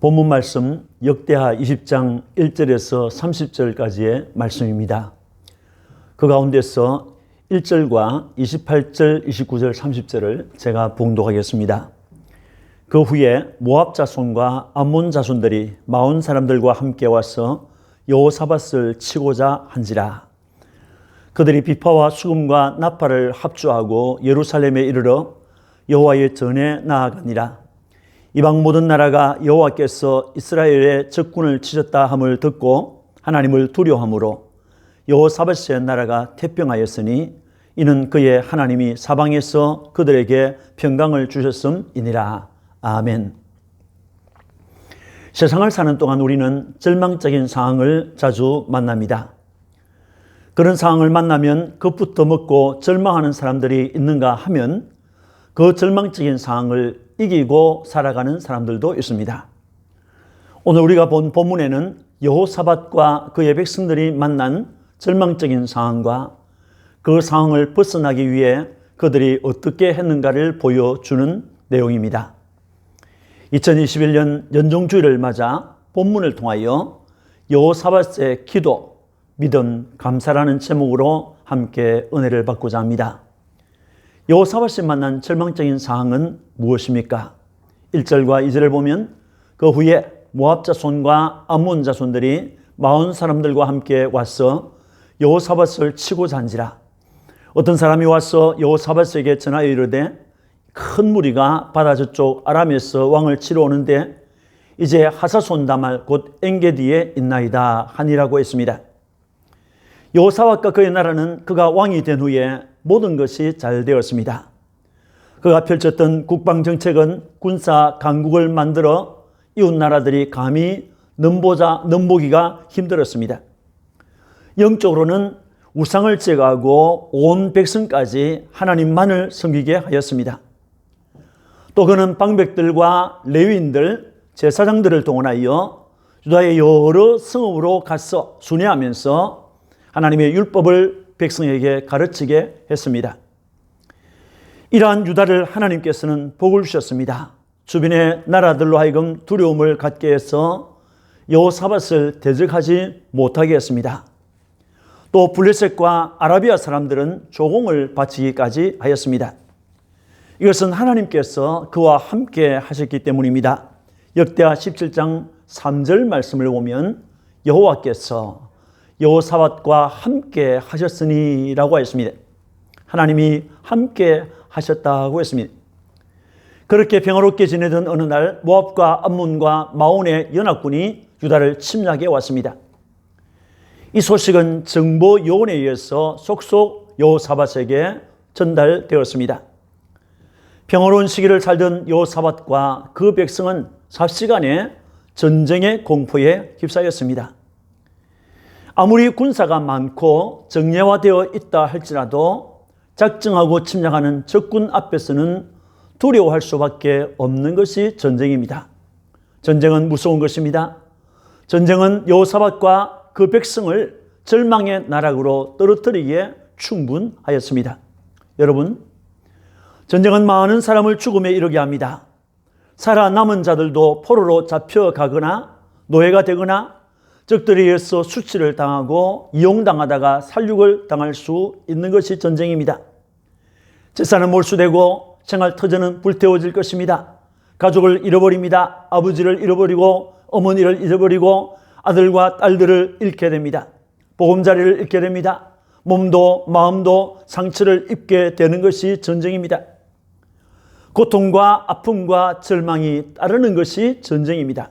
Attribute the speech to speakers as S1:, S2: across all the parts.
S1: 본문 말씀 역대하 20장 1절에서 30절까지의 말씀입니다. 그 가운데서 1절과 28절, 29절, 30절을 제가 봉독하겠습니다. 그 후에 모압 자손과 암몬 자손들이 마온 사람들과 함께 와서 여호사밧을 치고자 한지라. 그들이 비파와 수금과 나팔을 합주하고 예루살렘에 이르러 여호와의 전에 나아가니라. 이방 모든 나라가 여호와께서 이스라엘의 적군을 치셨다 함을 듣고 하나님을 두려함으로 여호사밧의 나라가 태평하였으니 이는 그의 하나님이 사방에서 그들에게 평강을 주셨음이니라. 아멘. 세상을 사는 동안 우리는 절망적인 상황을 자주 만납니다. 그런 상황을 만나면 급부터 먹고 절망하는 사람들이 있는가 하면 그 절망적인 상황을 이기고 살아가는 사람들도 있습니다. 오늘 우리가 본 본문에는 여호사밧과 그의 백성들이 만난 절망적인 상황과 그 상황을 벗어나기 위해 그들이 어떻게 했는가를 보여주는 내용입니다. 2021년 연종주의를 맞아 본문을 통하여 여호사밧의 기도, 믿음, 감사라는 제목으로 함께 은혜를 받고자 합니다. 여호사밧이 만난 절망적인 상황은 무엇입니까? 1절과 2절을 보면 그 후에 모압 자손과 암몬 자손들이 마흔 사람들과 함께 와서 여호사밧을 치고 잔지라. 어떤 사람이 와서 여호사밧에게 전하여 이르되 큰 무리가 바다 저쪽 아람에서 왕을 치러 오는데 이제 하사손 다말 곧 엔게디에 있나이다 하니라고 했습니다. 여호사밧과 그의 나라는 그가 왕이 된 후에 모든 것이 잘 되었습니다. 그가 펼쳤던 국방 정책은 군사 강국을 만들어 이웃 나라들이 감히 넘보자 넘보기가 힘들었습니다. 영적으로는 우상을 제거하고 온 백성까지 하나님만을 섬기게 하였습니다. 또 그는 방백들과 레위인들, 제사장들을 동원하여 유다의 여러 성읍으로 가서 순회하면서 하나님의 율법을 백성에게 가르치게 했습니다. 이러한 유다를 하나님께서는 복을 주셨습니다. 주변의 나라들로 하여금 두려움을 갖게 해서 여호사밧을 대적하지 못하게 했습니다. 또 블레셋과 아라비아 사람들은 조공을 바치기까지 하였습니다. 이것은 하나님께서 그와 함께 하셨기 때문입니다. 역대하 17장 3절 말씀을 보면 여호와께서 여호사밧과 함께 하셨으니라고 했습니다. 하나님이 함께 하셨다고 했습니다. 그렇게 평화롭게 지내던 어느 날 모압과 암몬과 마온의 연합군이 유다를 침략해 왔습니다. 이 소식은 정보 요원에 의해서 속속 여호사밧에게 전달되었습니다. 평화로운 시기를 살던 여호사밧과 그 백성은 삽시간에 전쟁의 공포에 휩싸였습니다. 아무리 군사가 많고 정예화되어 있다 할지라도 작정하고 침략하는 적군 앞에서는 두려워할 수밖에 없는 것이 전쟁입니다. 전쟁은 무서운 것입니다. 전쟁은 여호사밧과 그 백성을 절망의 나락으로 떨어뜨리기에 충분하였습니다. 여러분, 전쟁은 많은 사람을 죽음에 이르게 합니다. 살아남은 자들도 포로로 잡혀가거나 노예가 되거나 적들에 의해서 수치를 당하고 이용당하다가 살육을 당할 수 있는 것이 전쟁입니다. 재산은 몰수되고 생활 터전은 불태워질 것입니다. 가족을 잃어버립니다. 아버지를 잃어버리고 어머니를 잃어버리고 아들과 딸들을 잃게 됩니다. 보금자리를 잃게 됩니다. 몸도 마음도 상처를 입게 되는 것이 전쟁입니다. 고통과 아픔과 절망이 따르는 것이 전쟁입니다.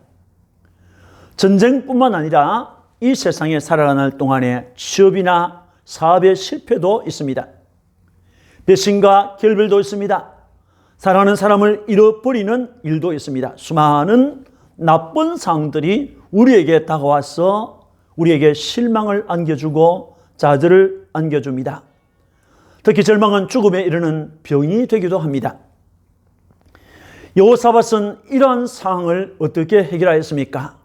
S1: 전쟁뿐만 아니라 이 세상에 살아가는 동안에 취업이나 사업의 실패도 있습니다. 배신과 결별도 있습니다. 사랑하는 사람을 잃어버리는 일도 있습니다. 수많은 나쁜 상들이 우리에게 다가와서 우리에게 실망을 안겨주고 좌절을 안겨줍니다. 특히 절망은 죽음에 이르는 병이 되기도 합니다. 여호사밧은 이러한 상황을 어떻게 해결하였습니까?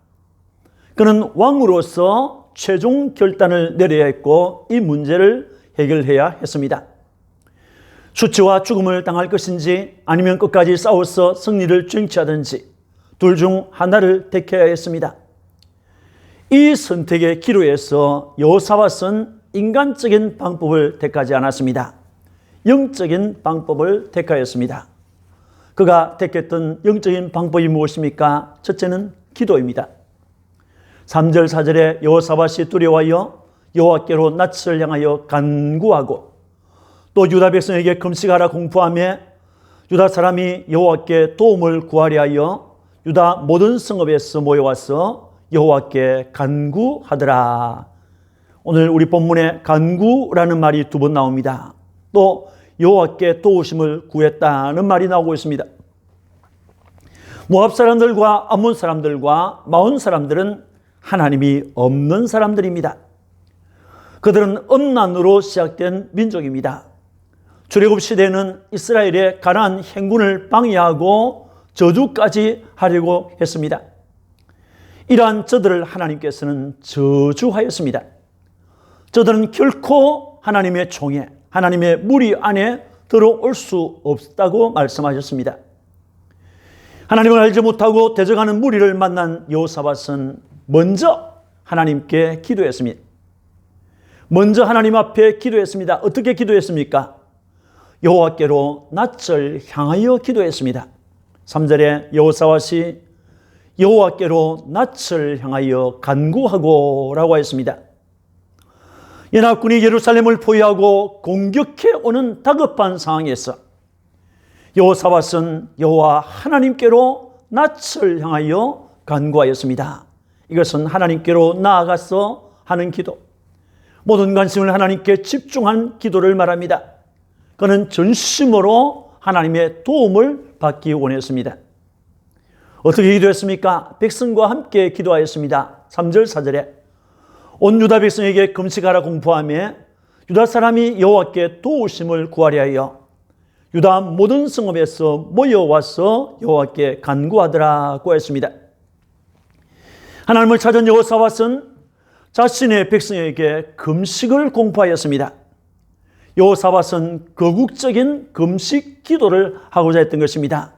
S1: 그는 왕으로서 최종 결단을 내려야 했고 이 문제를 해결해야 했습니다. 수치와 죽음을 당할 것인지 아니면 끝까지 싸워서 승리를 쟁취하든지 둘 중 하나를 택해야 했습니다. 이 선택의 기로에서 여호사밧은 인간적인 방법을 택하지 않았습니다. 영적인 방법을 택하였습니다. 그가 택했던 영적인 방법이 무엇입니까? 첫째는 기도입니다. 3절 4절에 여호사밧이 두려워하여 여호와께로 낯을 향하여 간구하고 또 유다 백성에게 금식하라 공포하며 유다 사람이 여호와께 도움을 구하려 하여 유다 모든 성읍에서 모여와서 여호와께 간구하더라. 오늘 우리 본문에 간구라는 말이 두 번 나옵니다. 또 여호와께 도우심을 구했다는 말이 나오고 있습니다. 모압 사람들과 암몬 사람들과 마온 사람들은 하나님이 없는 사람들입니다. 그들은 엄난으로 시작된 민족입니다. 출애굽 시대는 이스라엘의 가나안 행군을 방해하고 저주까지 하려고 했습니다. 이러한 저들을 하나님께서는 저주하였습니다. 저들은 결코 하나님의 총에 하나님의 무리 안에 들어올 수 없다고 말씀하셨습니다. 하나님을 알지 못하고 대적하는 무리를 만난 여호사밧은 먼저 하나님께 기도했습니다. 먼저 하나님 앞에 기도했습니다. 어떻게 기도했습니까? 여호와께로 낯을 향하여 기도했습니다. 3절에 여호사밧이 여호와께로 낯을 향하여 간구하고라고 했습니다. 연합군이 예루살렘을 포위하고 공격해 오는 다급한 상황에서 여호사밧은 여호와 하나님께로 낯을 향하여 간구하였습니다. 이것은 하나님께로 나아가서 하는 기도, 모든 관심을 하나님께 집중한 기도를 말합니다. 그는 전심으로 하나님의 도움을 받기 원했습니다. 어떻게 기도했습니까? 백성과 함께 기도하였습니다. 3절 4절에 온 유다 백성에게 금식하라 공포하며 유다 사람이 여호와께 도우심을 구하려 하여 유다 모든 성읍에서 모여와서 여호와께 간구하더라 고 했습니다. 하나님을 찾은 여호사밧은 자신의 백성에게 금식을 공포하였습니다. 여호사밧은 거국적인 금식 기도를 하고자 했던 것입니다.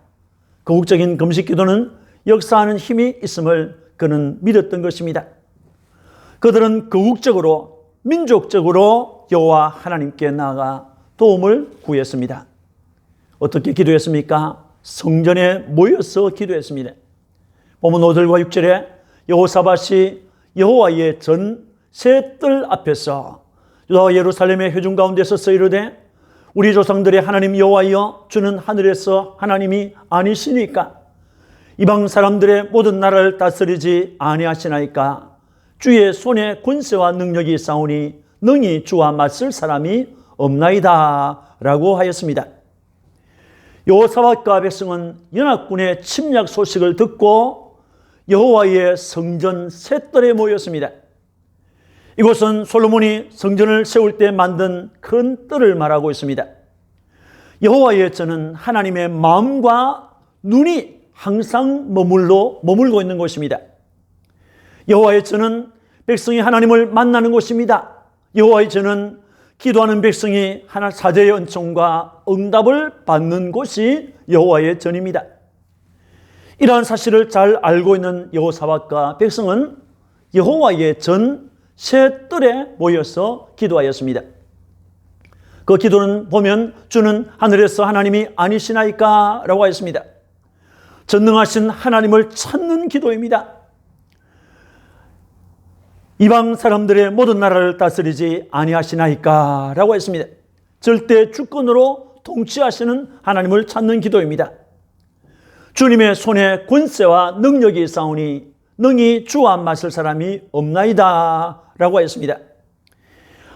S1: 거국적인 금식 기도는 역사하는 힘이 있음을 그는 믿었던 것입니다. 그들은 거국적으로 민족적으로 여호와 하나님께 나아가 도움을 구했습니다. 어떻게 기도했습니까? 성전에 모여서 기도했습니다. 보면 5절과 6절에 여호사밧이 여호와의 전새뜰 앞에서 유다 예루살렘의 회중 가운데 서 서 이르되 우리 조상들의 하나님 여호와여 주는 하늘에서 하나님이 아니시니까 이방 사람들의 모든 나라를 다스리지 아니하시나이까 주의 손에 권세와 능력이 있사오니 능히 주와 맞설 사람이 없나이다 라고 하였습니다. 여호사밧과 백성은 연합군의 침략 소식을 듣고 여호와의 성전 셋들에 모였습니다. 이곳은 솔로몬이 성전을 세울 때 만든 큰 뜰을 말하고 있습니다. 여호와의 저는 하나님의 마음과 눈이 항상 머물러 머물고 있는 곳입니다. 여호와의 저는 백성이 하나님을 만나는 곳입니다. 여호와의 저는 기도하는 백성이 하나 사제의 은총과 응답을 받는 곳이 여호와의 전입니다. 이러한 사실을 잘 알고 있는 여호사밧과 백성은 여호와의 전새 뜰에 모여서 기도하였습니다. 그 기도는 보면 주는 하늘에서 하나님이 아니시나이까 라고 하였습니다. 전능하신 하나님을 찾는 기도입니다. 이방 사람들의 모든 나라를 다스리지 아니하시나이까 라고 했습니다. 절대 주권으로 통치하시는 하나님을 찾는 기도입니다. 주님의 손에 권세와 능력이 있사오니 능히 주와 맞설 사람이 없나이다 라고 하였습니다.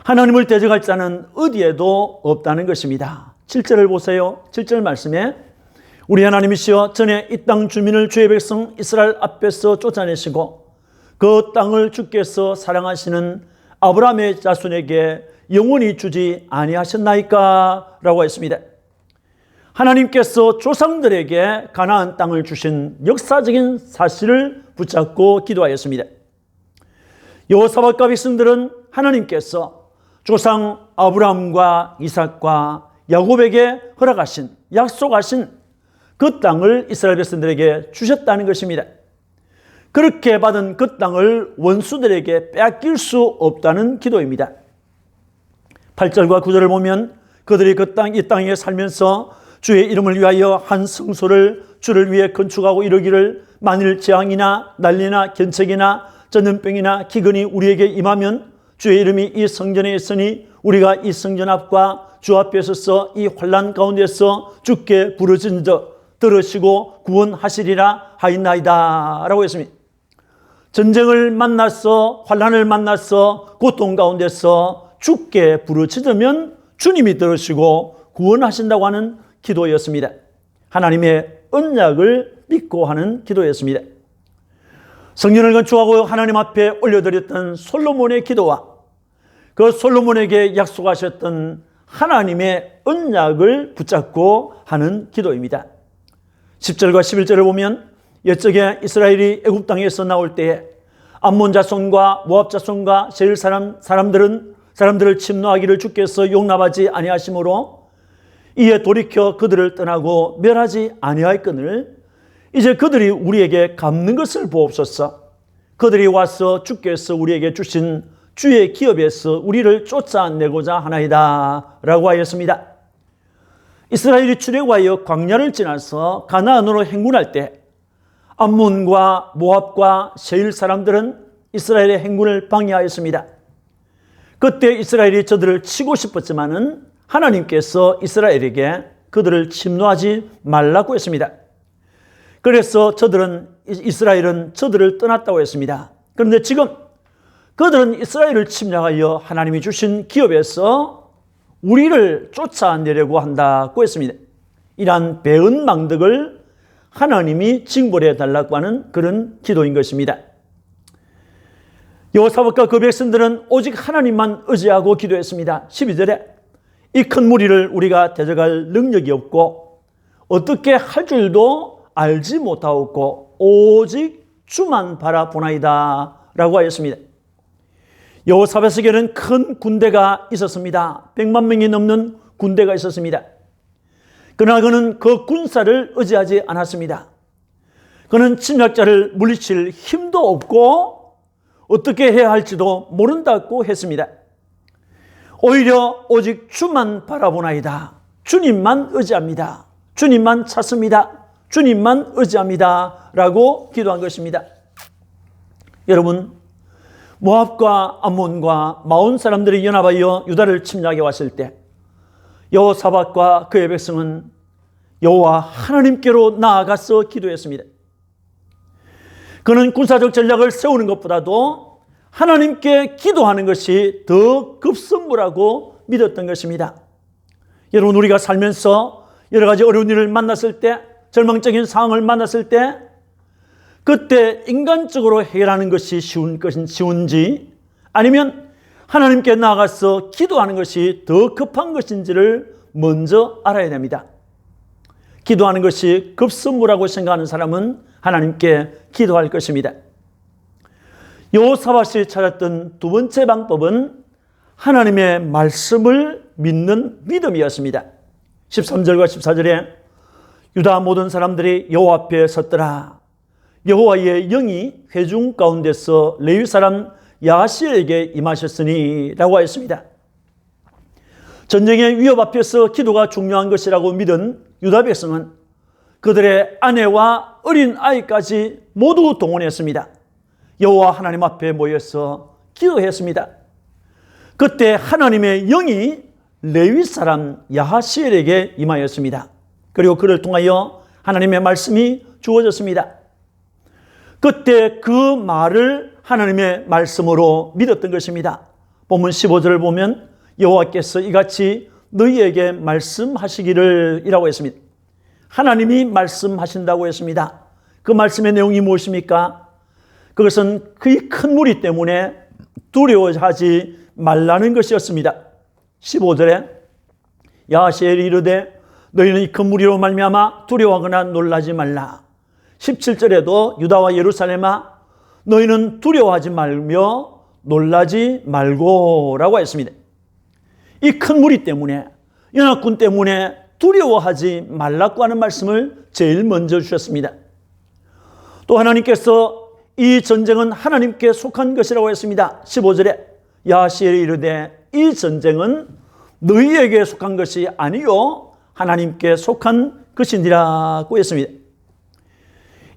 S1: 하나님을 대적할 자는 어디에도 없다는 것입니다. 7절을 보세요. 7절 말씀에 우리 하나님이시여 전에 이 땅 주민을 주의 백성 이스라엘 앞에서 쫓아내시고 그 땅을 주께서 사랑하시는 아브라함의 자손에게 영원히 주지 아니하셨나이까 라고 했습니다. 하나님께서 조상들에게 가나안 땅을 주신 역사적인 사실을 붙잡고 기도하였습니다. 여호사밧과 백성들은 하나님께서 조상 아브라함과 이삭과 야곱에게 허락하신 약속하신 그 땅을 이스라엘 백성들에게 주셨다는 것입니다. 그렇게 받은 그 땅을 원수들에게 빼앗길 수 없다는 기도입니다. 8절과 9절을 보면 그들이 그 땅, 이 땅에 살면서 주의 이름을 위하여 한 성소를 주를 위해 건축하고 이르기를 만일 재앙이나 난리나 견책이나 전염병이나 기근이 우리에게 임하면 주의 이름이 이 성전에 있으니 우리가 이 성전 앞과 주 앞에 서서 이 환란 가운데서 주께 부르짖어 들으시고 구원하시리라 하였나이다 라고 했습니다. 전쟁을 만났어 환란을 만났어 고통 가운데서 주께 부르짖으면 주님이 들으시고 구원하신다고 하는 기도였습니다. 하나님의 언약을 믿고 하는 기도였습니다. 성전을 건축하고 하나님 앞에 올려드렸던 솔로몬의 기도와 그 솔로몬에게 약속하셨던 하나님의 언약을 붙잡고 하는 기도입니다. 10절과 11절을 보면 옛적에 이스라엘이 애굽 땅에서 나올 때에 암몬 자손과 모압 자손과 세일 사람 사람들은 사람들을 침노하기를 주께서 용납하지 아니하심으로 이에 돌이켜 그들을 떠나고 멸하지 아니하였거늘 이제 그들이 우리에게 갚는 것을 보옵소서. 그들이 와서 주께서 우리에게 주신 주의 기업에서 우리를 쫓아내고자 하나이다 라고 하였습니다. 이스라엘이 출애굽하여 광야를 지나서 가나안으로 행군할 때 암몬과 모압과 세일 사람들은 이스라엘의 행군을 방해하였습니다. 그때 이스라엘이 저들을 치고 싶었지만은 하나님께서 이스라엘에게 그들을 침노하지 말라고 했습니다. 그래서 저들은 이스라엘은 저들을 떠났다고 했습니다. 그런데 지금 그들은 이스라엘을 침략하여 하나님이 주신 기업에서 우리를 쫓아내려고 한다고 했습니다. 이러한 배은 망덕을 하나님이 징벌해 달라고 하는 그런 기도인 것입니다. 여호사박과 그 백성들은 오직 하나님만 의지하고 기도했습니다. 12절에 이 큰 무리를 우리가 대적할 능력이 없고 어떻게 할 줄도 알지 못하고 오직 주만 바라보나이다 라고 하였습니다. 여호사밧에게는 큰 군대가 있었습니다. 100만 명이 넘는 군대가 있었습니다. 그러나 그는 그 군사를 의지하지 않았습니다. 그는 침략자를 물리칠 힘도 없고 어떻게 해야 할지도 모른다고 했습니다. 오히려 오직 주만 바라보나이다. 주님만 의지합니다. 주님만 찾습니다. 주님만 의지합니다. 라고 기도한 것입니다. 여러분, 모압과 암몬과 마온 사람들이 연합하여 유다를 침략해 왔을 때 여호사밧과 그의 백성은 여호와 하나님께로 나아가서 기도했습니다. 그는 군사적 전략을 세우는 것보다도 하나님께 기도하는 것이 더 급선무라고 믿었던 것입니다. 여러분, 우리가 살면서 여러 가지 어려운 일을 만났을 때, 절망적인 상황을 만났을 때, 그때 인간적으로 해결하는 것이 쉬운 것은 쉬운지, 아니면 하나님께 나아가서 기도하는 것이 더 급한 것인지를 먼저 알아야 됩니다. 기도하는 것이 급선무라고 생각하는 사람은 하나님께 기도할 것입니다. 요사밭이 찾았던 두 번째 방법은 하나님의 말씀을 믿는 믿음이었습니다. 13절과 14절에 유다 모든 사람들이 여호와 앞에 섰더라. 여호와의 영이 회중 가운데서 레위 사람 야시에게 임하셨으니라고 하였습니다. 전쟁의 위협 앞에서 기도가 중요한 것이라고 믿은 유다 백성은 그들의 아내와 어린 아이까지 모두 동원했습니다. 여호와 하나님 앞에 모여서 기도했습니다. 그때 하나님의 영이 레위 사람 야하시엘에게 임하였습니다. 그리고 그를 통하여 하나님의 말씀이 주어졌습니다. 그때 그 말을 하나님의 말씀으로 믿었던 것입니다. 본문 15절을 보면 여호와께서 이같이 너희에게 말씀하시기를 이라고 했습니다. 하나님이 말씀하신다고 했습니다. 그 말씀의 내용이 무엇입니까? 그것은 그의 큰 무리 때문에 두려워하지 말라는 것이었습니다. 15절에 야시엘이 이르되 너희는 이 큰 무리로 말미암아 두려워하거나 놀라지 말라. 17절에도 유다와 예루살렘아 너희는 두려워하지 말며 놀라지 말고라고 했습니다. 이 큰 무리 때문에 연합군 때문에 두려워하지 말라고 하는 말씀을 제일 먼저 주셨습니다. 또 하나님께서 이 전쟁은 하나님께 속한 것이라고 했습니다. 15절에 야시엘이 이르되 이 전쟁은 너희에게 속한 것이 아니요 하나님께 속한 것이니라고 했습니다.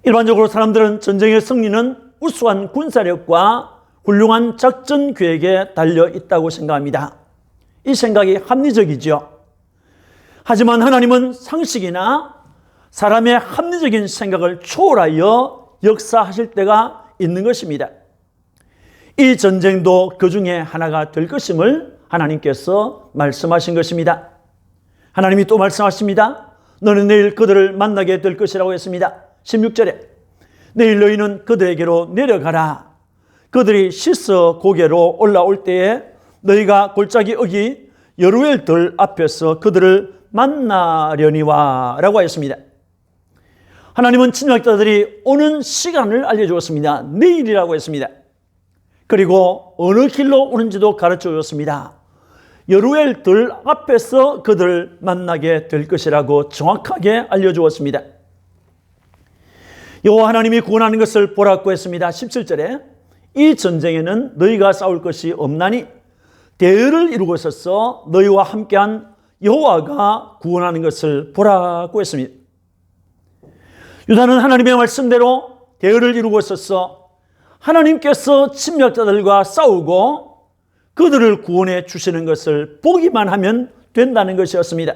S1: 일반적으로 사람들은 전쟁의 승리는 우수한 군사력과 훌륭한 작전 계획에 달려 있다고 생각합니다. 이 생각이 합리적이죠. 하지만 하나님은 상식이나 사람의 합리적인 생각을 초월하여 역사하실 때가 있는 것입니다. 이 전쟁도 그 중에 하나가 될 것임을 하나님께서 말씀하신 것입니다. 하나님이 또 말씀하십니다. 너는 내일 그들을 만나게 될 것이라고 했습니다. 16절에 내일 너희는 그들에게로 내려가라. 그들이 씻어 고개로 올라올 때에 너희가 골짜기 어기 여루엘들 앞에서 그들을 만나려니와 라고 하였습니다. 하나님은 침략자들이 오는 시간을 알려주었습니다. 내일이라고 했습니다. 그리고 어느 길로 오는지도 가르쳐 줬습니다. 여루엘 들 앞에서 그들을 만나게 될 것이라고 정확하게 알려주었습니다. 여호와 하나님이 구원하는 것을 보라고 했습니다. 17절에 이 전쟁에는 너희가 싸울 것이 없나니 대의를 이루고 있어서 너희와 함께한 여호와가 구원하는 것을 보라고 했습니다. 유다는 하나님의 말씀대로 대의를 이루고 있어서 하나님께서 침략자들과 싸우고 그들을 구원해 주시는 것을 보기만 하면 된다는 것이었습니다.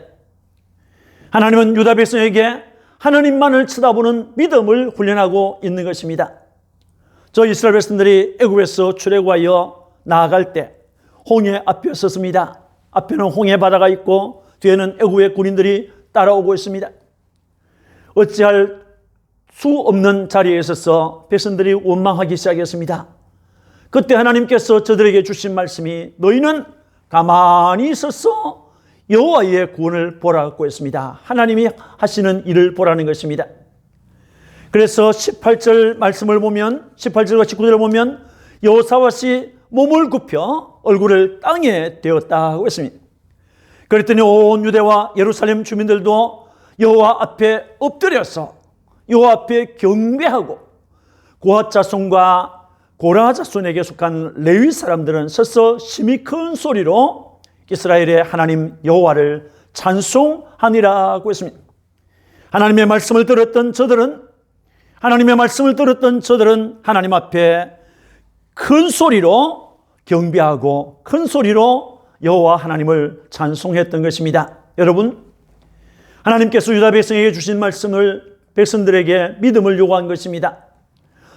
S1: 하나님은 유다 백성에게 하나님만을 쳐다보는 믿음을 훈련하고 있는 것입니다. 저 이스라엘 백성들이 애굽에서 출애굽하여 나아갈 때 홍해 앞에 섰습니다. 앞에는 홍해 바다가 있고 뒤에는 애굽의 군인들이 따라오고 있습니다. 어찌할 수 없는 자리에 있어서 백성들이 원망하기 시작했습니다. 그때 하나님께서 저들에게 주신 말씀이 너희는 가만히 있어서 여호와의 구원을 보라고 했습니다. 하나님이 하시는 일을 보라는 것입니다. 그래서 18절 말씀을 보면 18절과 19절을 보면 여호사밧이 몸을 굽혀 얼굴을 땅에 대었다고 했습니다. 그랬더니 온 유대와 예루살렘 주민들도 여호와 앞에 엎드려서 여호와 앞에 경배하고 고아 자손과 고라 자손에게 속한 레위 사람들은 서서 심히 큰 소리로 이스라엘의 하나님 여호와를 찬송하니라고 했습니다. 하나님의 말씀을 들었던 저들은 하나님의 말씀을 들었던 저들은 하나님 앞에 큰 소리로 경배하고 큰 소리로 여호와 하나님을 찬송했던 것입니다. 여러분, 하나님께서 유다 백성에게 주신 말씀을 백성들에게 믿음을 요구한 것입니다.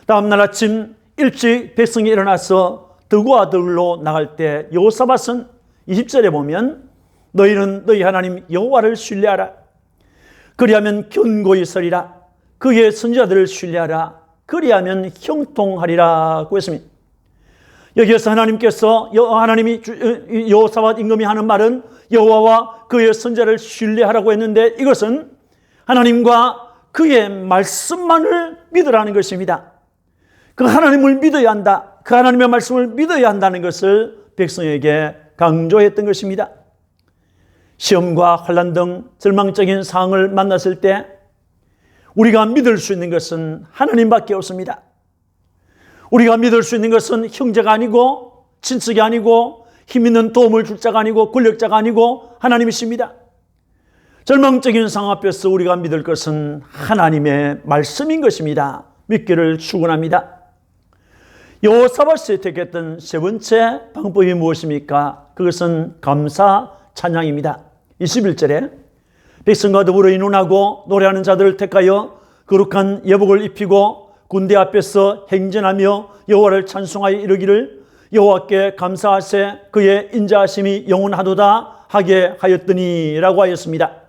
S1: 다음 날 아침 일찍 백성이 일어나서 드고와 들로 나갈 때 여호사밧은 20절에 보면 너희는 너희 하나님 여호와를 신뢰하라. 그리하면 견고히 서리라. 그의 선지자들을 신뢰하라. 그리하면 형통하리라고 했습니다. 여기에서 하나님께서 하나님이 여호사밧 임금이 하는 말은 여호와와 그의 선자를 신뢰하라고 했는데 이것은 하나님과 그의 말씀만을 믿으라는 것입니다. 그 하나님을 믿어야 한다. 그 하나님의 말씀을 믿어야 한다는 것을 백성에게 강조했던 것입니다. 시험과 환란 등 절망적인 상황을 만났을 때 우리가 믿을 수 있는 것은 하나님밖에 없습니다. 우리가 믿을 수 있는 것은 형제가 아니고 친척이 아니고 힘 있는 도움을 줄 자가 아니고 권력자가 아니고 하나님이십니다. 절망적인 상황 앞에서 우리가 믿을 것은 하나님의 말씀인 것입니다. 믿기를 축원합니다. 여호사밧이 택했던 세 번째 방법이 무엇입니까? 그것은 감사 찬양입니다. 21절에 백성과 더불어 인원하고 노래하는 자들을 택하여 거룩한 예복을 입히고 군대 앞에서 행진하며 여호와를 찬송하여 이르기를 여호와께 감사하세 그의 인자하심이 영원하도다 하게 하였더니라고 하였습니다.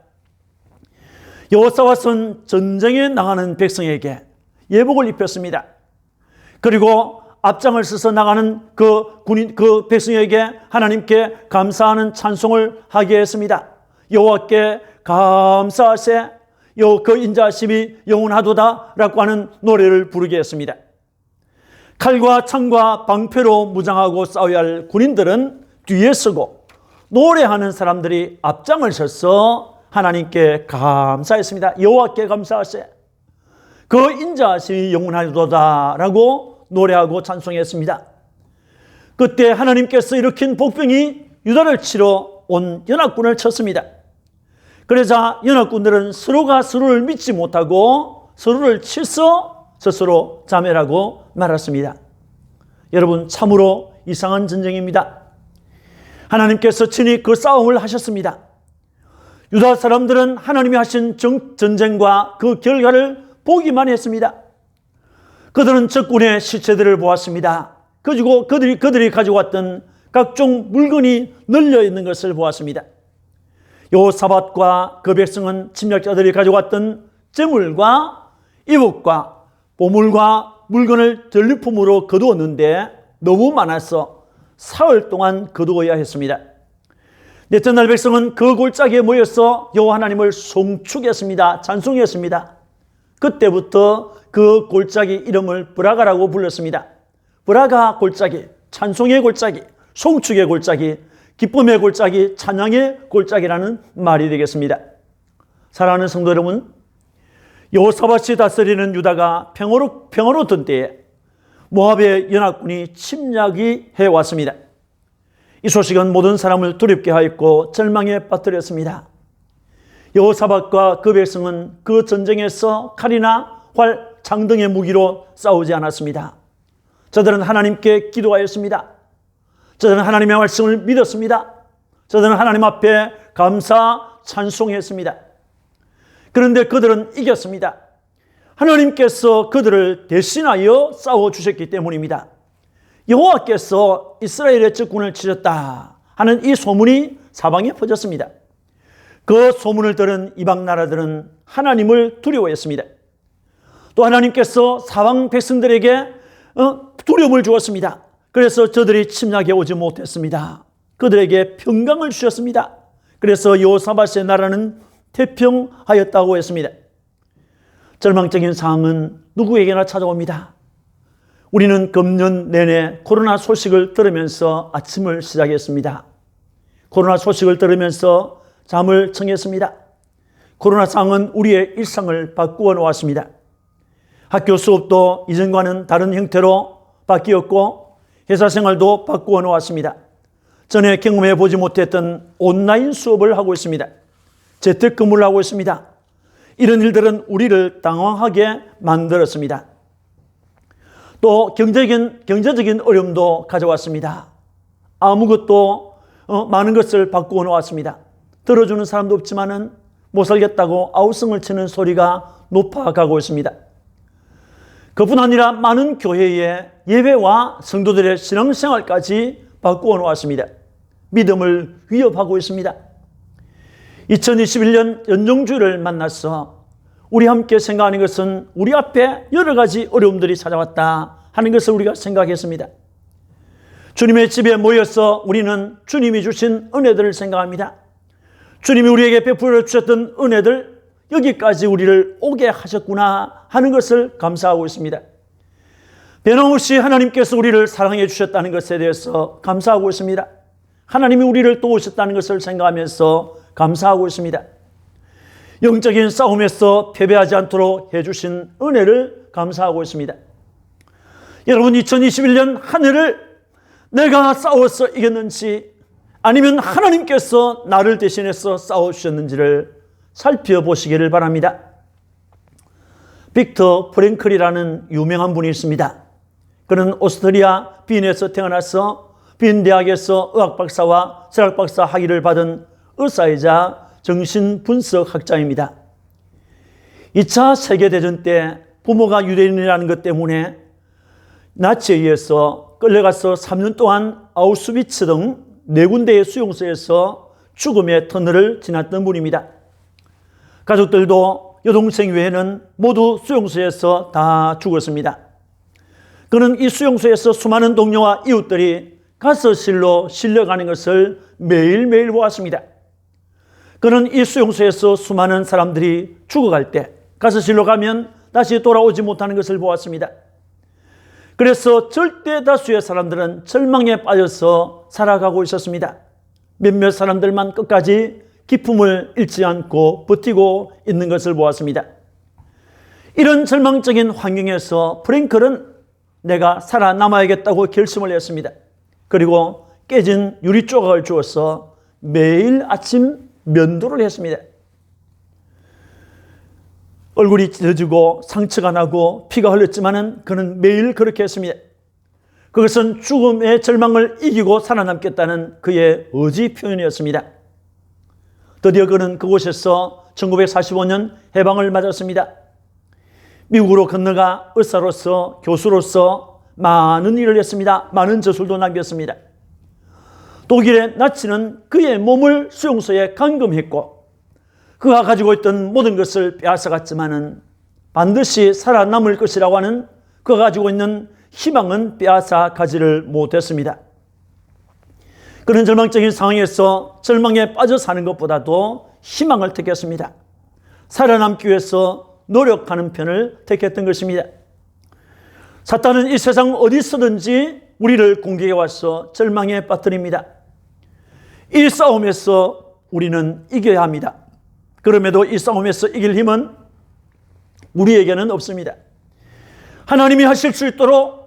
S1: 여호사밧은 전쟁에 나가는 백성에게 예복을 입혔습니다. 그리고 앞장을 서서 나가는 그 군인 그 백성에게 하나님께 감사하는 찬송을 하게 했습니다. 여호와께 감사하세 그 인자심이 영원하도다라고 하는 노래를 부르게 했습니다. 칼과 창과 방패로 무장하고 싸워야 할 군인들은 뒤에 서고 노래하는 사람들이 앞장을 서서 하나님께 감사했습니다. 여호와께 감사하세. 그 인자하심이 영원하도다라고 노래하고 찬송했습니다. 그때 하나님께서 일으킨 복병이 유다를 치러 온 연합군을 쳤습니다. 그러자 연합군들은 서로가 서로를 믿지 못하고 서로를 치서 스스로 자멸하고 말았습니다. 여러분 참으로 이상한 전쟁입니다. 하나님께서 친히 그 싸움을 하셨습니다. 유다 사람들은 하나님이 하신 정, 전쟁과 그 결과를 보기만 했습니다. 그들은 적군의 시체들을 보았습니다. 그리고 그들이, 그들이 가지고 왔던 각종 물건이 널려 있는 것을 보았습니다. 요사밭과 그 백성은 침략자들이 가져왔던 재물과 이복과 보물과 물건을 전리품으로 거두었는데 너무 많아서 사흘 동안 거두어야 했습니다. 넷째 날 백성은 그 골짜기에 모여서 여호와 하나님을 송축했습니다. 찬송했습니다. 그때부터 그 골짜기 이름을 브라가라고 불렀습니다. 브라가 골짜기, 찬송의 골짜기, 송축의 골짜기, 기쁨의 골짜기, 찬양의 골짜기라는 말이 되겠습니다. 사랑하는 성도 여러분, 여호사밧이 다스리는 유다가 평화로 평화로던 때에 모압의 연합군이 침략이 해왔습니다. 이 소식은 모든 사람을 두렵게 하였고 절망에 빠뜨렸습니다. 여호사밧과 그 백성은 그 전쟁에서 칼이나 활, 장등의 무기로 싸우지 않았습니다. 저들은 하나님께 기도하였습니다. 저들은 하나님의 말씀을 믿었습니다. 저들은 하나님 앞에 감사 찬송했습니다. 그런데 그들은 이겼습니다. 하나님께서 그들을 대신하여 싸워 주셨기 때문입니다. 여호와께서 이스라엘의 적군을 치셨다 하는 이 소문이 사방에 퍼졌습니다. 그 소문을 들은 이방 나라들은 하나님을 두려워했습니다. 또 하나님께서 사방 백성들에게 어, 두려움을 주었습니다. 그래서 저들이 침략해 오지 못했습니다. 그들에게 평강을 주셨습니다. 그래서 요사밧의 나라는 태평하였다고 했습니다. 절망적인 상황은 누구에게나 찾아옵니다. 우리는 금년 내내 코로나 소식을 들으면서 아침을 시작했습니다. 코로나 소식을 들으면서 잠을 청했습니다. 코로나 상황은 우리의 일상을 바꾸어 놓았습니다. 학교 수업도 이전과는 다른 형태로 바뀌었고 회사 생활도 바꾸어 놓았습니다. 전에 경험해 보지 못했던 온라인 수업을 하고 있습니다. 재택근무를 하고 있습니다. 이런 일들은 우리를 당황하게 만들었습니다. 또 경제적인, 경제적인 어려움도 가져왔습니다. 아무것도 어, 많은 것을 바꾸어 놓았습니다. 들어주는 사람도 없지만은 못 살겠다고 아우성을 치는 소리가 높아가고 있습니다. 그뿐 아니라 많은 교회의 예배와 성도들의 신앙생활까지 바꾸어 놓았습니다. 믿음을 위협하고 있습니다. 2021년 연종주를 만나서 우리 함께 생각하는 것은 우리 앞에 여러 가지 어려움들이 찾아왔다 하는 것을 우리가 생각했습니다. 주님의 집에 모여서 우리는 주님이 주신 은혜들을 생각합니다. 주님이 우리에게 베풀어 주셨던 은혜들 여기까지 우리를 오게 하셨구나 하는 것을 감사하고 있습니다. 변함없이 하나님께서 우리를 사랑해 주셨다는 것에 대해서 감사하고 있습니다. 하나님이 우리를 도우셨다는 것을 생각하면서 감사하고 있습니다. 영적인 싸움에서 패배하지 않도록 해주신 은혜를 감사하고 있습니다. 여러분, 2021년 한 해를 내가 싸워서 이겼는지 아니면 하나님께서 나를 대신해서 싸워주셨는지를 살펴보시기를 바랍니다. 빅터 프랭클이라는 유명한 분이 있습니다. 그는 오스트리아 빈에서 태어나서 빈 대학에서 의학 박사와 철학 박사 학위를 받은 의사이자 정신분석학자입니다. 2차 세계대전 때 부모가 유대인이라는 것 때문에 나치에 의해서 끌려가서 3년 동안 아우슈비츠 등 네 군데의 수용소에서 죽음의 터널을 지났던 분입니다. 가족들도 여동생 외에는 모두 수용소에서 다 죽었습니다. 그는 이 수용소에서 수많은 동료와 이웃들이 가스실로 실려가는 것을 매일매일 보았습니다. 그는 이 수용소에서 수많은 사람들이 죽어갈 때 가스실로 가면 다시 돌아오지 못하는 것을 보았습니다. 그래서 절대 다수의 사람들은 절망에 빠져서 살아가고 있었습니다. 몇몇 사람들만 끝까지 기품을 잃지 않고 버티고 있는 것을 보았습니다. 이런 절망적인 환경에서 프랭클은 내가 살아남아야겠다고 결심을 했습니다. 그리고 깨진 유리 조각을 주어서 매일 아침 면도를 했습니다. 얼굴이 찢어지고 상처가 나고 피가 흘렀지만은 그는 매일 그렇게 했습니다. 그것은 죽음의 절망을 이기고 살아남겠다는 그의 의지 표현이었습니다. 드디어 그는 그곳에서 1945년 해방을 맞았습니다. 미국으로 건너가 의사로서 교수로서 많은 일을 했습니다. 많은 저술도 남겼습니다. 독일의 나치는 그의 몸을 수용소에 감금했고 그가 가지고 있던 모든 것을 빼앗아갔지만은 반드시 살아남을 것이라고 하는 그가 가지고 있는 희망은 빼앗아 가지를 못했습니다. 그런 절망적인 상황에서 절망에 빠져 사는 것보다도 희망을 택했습니다. 살아남기 위해서 노력하는 편을 택했던 것입니다. 사탄은 이 세상 어디서든지 우리를 공격해 와서 절망에 빠뜨립니다. 이 싸움에서 우리는 이겨야 합니다. 그럼에도 이 싸움에서 이길 힘은 우리에게는 없습니다. 하나님이 하실 수 있도록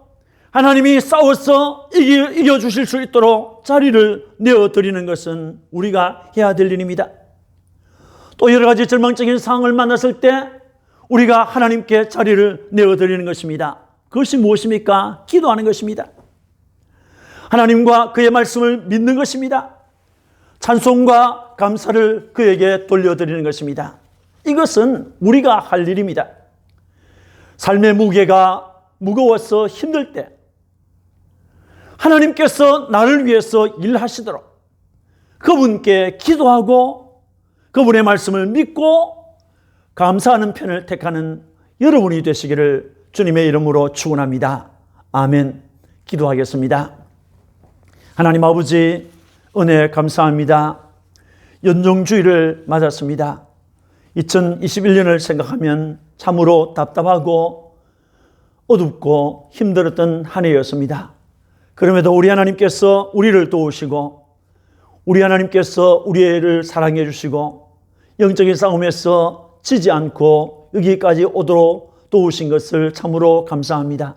S1: 하나님이 싸워서 이겨, 주실 수 있도록 자리를 내어드리는 것은 우리가 해야 될 일입니다. 또 여러 가지 절망적인 상황을 만났을 때 우리가 하나님께 자리를 내어드리는 것입니다. 그것이 무엇입니까? 기도하는 것입니다. 하나님과 그의 말씀을 믿는 것입니다. 찬송과 감사를 그에게 돌려드리는 것입니다. 이것은 우리가 할 일입니다. 삶의 무게가 무거워서 힘들 때 하나님께서 나를 위해서 일하시도록 그분께 기도하고 그분의 말씀을 믿고 감사하는 편을 택하는 여러분이 되시기를 주님의 이름으로 축원합니다. 아멘. 기도하겠습니다. 하나님 아버지 은혜 감사합니다. 연종주의를 맞았습니다. 2021년을 생각하면 참으로 답답하고 어둡고 힘들었던 한 해였습니다. 그럼에도 우리 하나님께서 우리를 도우시고 우리 하나님께서 우리를 사랑해 주시고 영적인 싸움에서 지지 않고 여기까지 오도록 도우신 것을 참으로 감사합니다.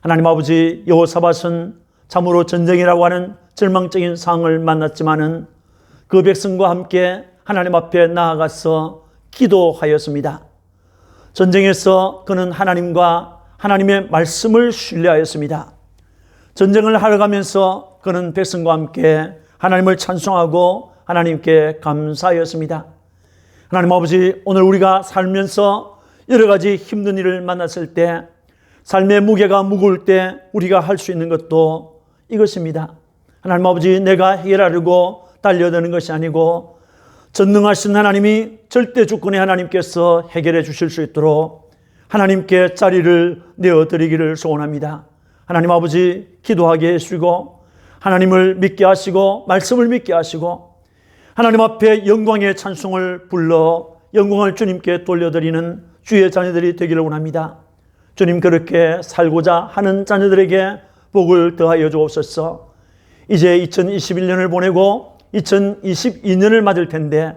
S1: 하나님 아버지 여호사밧은 참으로 전쟁이라고 하는 절망적인 상황을 만났지만은 그 백성과 함께 하나님 앞에 나아가서 기도하였습니다. 전쟁에서 그는 하나님과 하나님의 말씀을 신뢰하였습니다. 전쟁을 하러 가면서 그는 백성과 함께 하나님을 찬송하고 하나님께 감사하였습니다. 하나님 아버지, 오늘 우리가 살면서 여러 가지 힘든 일을 만났을 때, 삶의 무게가 무거울 때 우리가 할 수 있는 것도 이것입니다. 하나님 아버지, 내가 해결하려고 달려드는 것이 아니고, 전능하신 하나님이 절대 주권의 하나님께서 해결해 주실 수 있도록 하나님께 자리를 내어 드리기를 소원합니다. 하나님 아버지 기도하게 해주시고 하나님을 믿게 하시고 말씀을 믿게 하시고 하나님 앞에 영광의 찬송을 불러 영광을 주님께 돌려드리는 주의 자녀들이 되기를 원합니다. 주님 그렇게 살고자 하는 자녀들에게 복을 더하여 주옵소서. 이제 2021년을 보내고 2022년을 맞을 텐데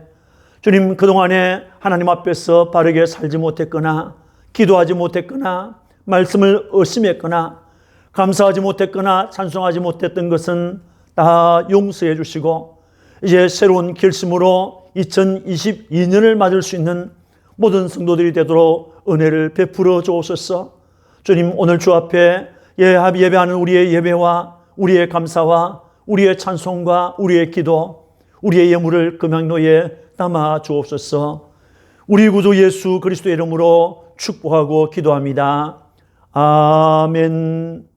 S1: 주님 그동안에 하나님 앞에서 바르게 살지 못했거나 기도하지 못했거나 말씀을 의심했거나 감사하지 못했거나 찬송하지 못했던 것은 다 용서해 주시고 이제 새로운 결심으로 2022년을 맞을 수 있는 모든 성도들이 되도록 은혜를 베풀어 주옵소서. 주님 오늘 주 앞에 예배하는 우리의 예배와 우리의 감사와 우리의 찬송과 우리의 기도, 우리의 예물을 금양로에 담아 주옵소서. 우리 구주 예수 그리스도의 이름으로 축복하고 기도합니다. 아멘.